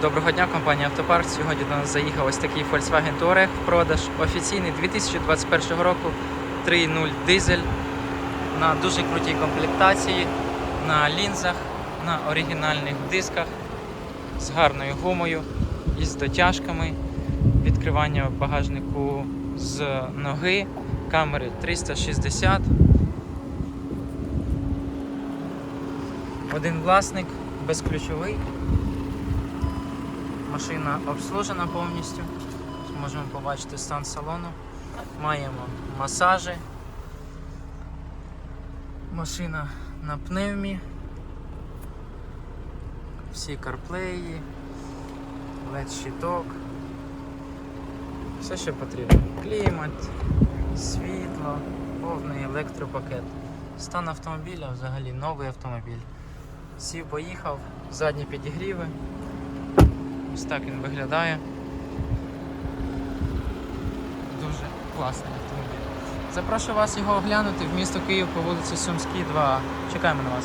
Доброго дня, компанія Автопарк. Сьогодні до нас заїхав ось такий Volkswagen Touareg в продаж. Офіційний 2021 року 3.0 дизель на дуже крутій комплектації, на лінзах, на оригінальних дисках з гарною гумою із дотяжками, відкривання багажнику з ноги, камери 360. Один власник, безключовий. Машина обслужена повністю. Можемо побачити стан салону. Маємо масажі. Машина на пневмі. Всі карплеї, led щиток. Все, що потрібно. Клімат, світло, повний електропакет. Стан автомобіля взагалі новий автомобіль. Сів, поїхав, задні підігріви. Ось так він виглядає. Дуже класний автомобіль. Запрошую вас його оглянути в місто Київ по вулиці Сумській, 2. Чекаємо на вас.